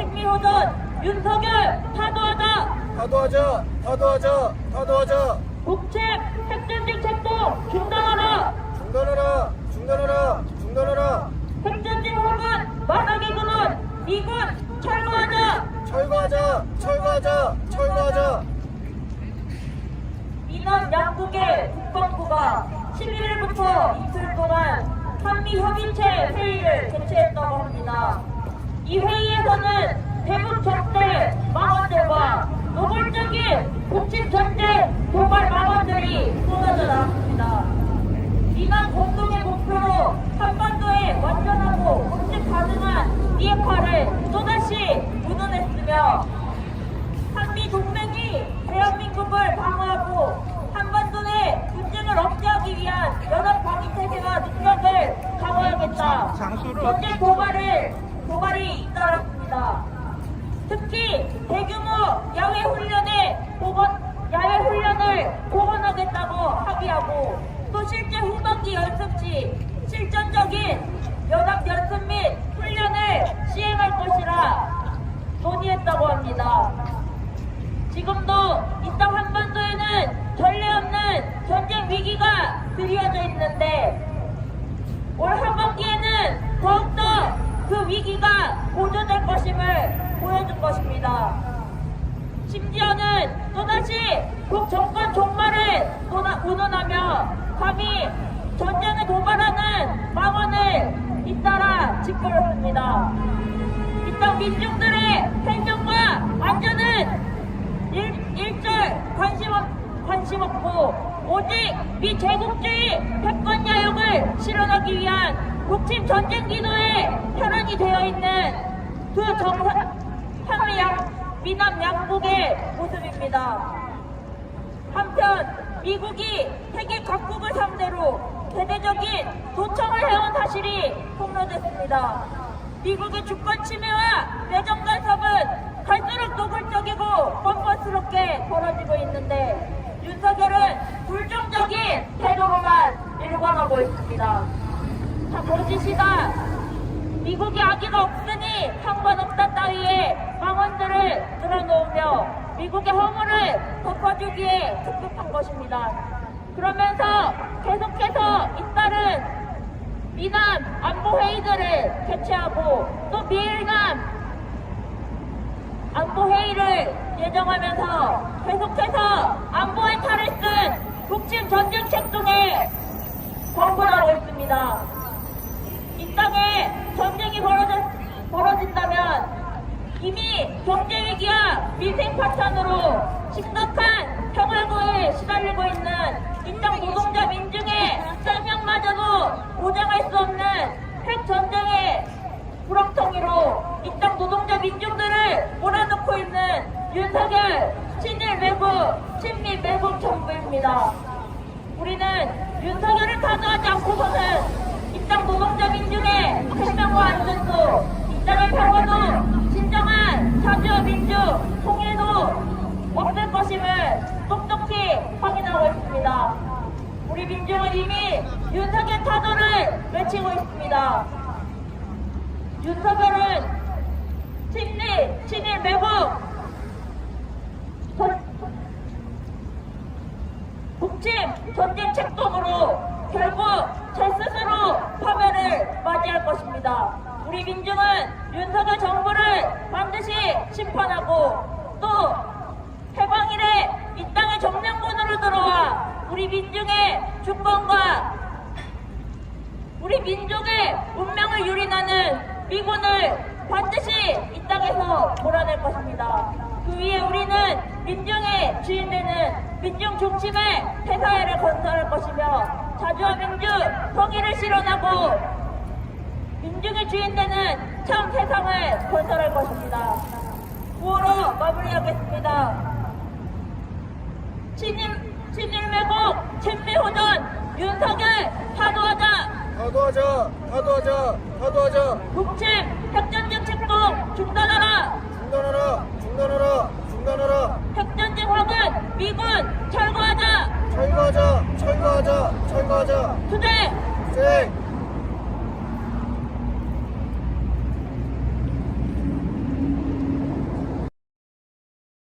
식미호전 윤석열 타도하자 타도하자, 타도하자, 타도하자. 핵전직 책동 중단하라 중단하라, 중단하라, 중단하라. 핵전직 혹은 만화기 군은 미군 철거하자 철거하자, 철거하자, 철거하자. 이번 양국의 국방부가 11일부터 이틀 동안 한미 협의체 회의를 개최했다고 합니다. 이 회의에서는 대북 적대 망언들과 노골적인 북침 전쟁 도발 망언들이 쏟아져 나왔습니다. 이번 공동의 목표로 한반도의 완전하고 공직 가능한 비핵화를 또다시 문언했으며 한미 동맹이 대한민국을 방어하고 한반도 내 분쟁을 억제하기 위한 연합 방위 체계와 능력을 강화하겠다. 전쟁 도발을 도발이 잇따랐습니다. 특히 대규모 야외 훈련에 복원 야외 훈련을 복원하겠다고 합의하고 또 실제 후반기 연습 시 실전적인 연합 연습 및 훈련을 시행할 것이라 논의했다고 합니다. 지금도 이땅 한반도에는 전례 없는 전쟁 위기가 드리워져 있는데 올 하반기에는 더욱더 그 고조될 것임을 보여줄 것입니다. 심지어는 또다시 국정권 종말을 운운하며 감히 전쟁을 도발하는 망언을 잇따라 짓거렸습니다. 이땅 민중들의 생존과 안전은 일, 일절 관심, 없, 관심 없고 오직 미제국주의 패권 야욕을 실현하기 위한 북침 전쟁 기도에 혈안이 되어 있는 그 정상 한미 양, 미남 양국의 모습입니다. 한편 미국이 세계 각국을 상대로 대대적인 도청을 해온 사실이 폭로됐습니다. 미국의 주권 침해와 내정 간섭은 갈수록 노골적이고 뻔뻔스럽게 벌어지고 있는데 윤석열은 불정적인 태도로만 일관하고 있습니다. 자, 거짓이다. 미국이 악의가 없으니 상관없다 따위의 망언들을 늘어놓으며 미국의 허물을 덮어주기에 급급한 것입니다. 그러면서 계속해서 잇따른 미남 안보회의들을 개최하고 또 미일남 안보회의를 예정하면서 계속해서 안보의 탈을 쓴 북침 전쟁 책동에 광고를 하고 있습니다. 이미 경제위기와 민생 파탄으로 심각한 평화고에 시달리고 있는 이땅 노동자 민중의 생명마저도 보장할 수 없는 핵전쟁의 이땅 노동자 민중들을 몰아넣고 있는 윤석열 친일 매국 친미 매국 정부입니다. 우리는 윤석열을 타도하지 않고서는 이땅 노동자 민중의 생명과 안전도 이 땅의 평화도 진정한 자주와 민주 통일도 없을 것임을 똑똑히 확인하고 있습니다. 우리 민중은 이미 윤석열 타도를 외치고 있습니다. 윤석열은 친일, 친일 매국 전- 북침 전쟁 책동으로 결국 제 스스로 파멸을 맞이할 것입니다. 우리 민중은 윤석열 정부를 반드시 심판하고 또 해방일에 이 땅의 정령군으로 들어와 우리 민중의 주권과 우리 민족의 운명을 유린하는 미군을 반드시 이 땅에서 몰아낼 것입니다. 그 위에 우리는 민중의 주인되는 민중 중심의 대사회를 건설할 것이며 자주와 민주, 통일을 실현하고 민중의 주인 되는 참 세상을 건설할 것입니다. 구호로 마무리하겠습니다. 친일, 친일 매국, 친미호전, 윤석열, 타도하자! 타도하자, 타도하자, 타도하자. 북침, 핵전쟁 책동, 중단하라! 중단하라, 중단하라, 중단하라. 핵전쟁 확은 미군, 철거하자! 철거하자, 철거하자, 철거하자. 투쟁! 쌩,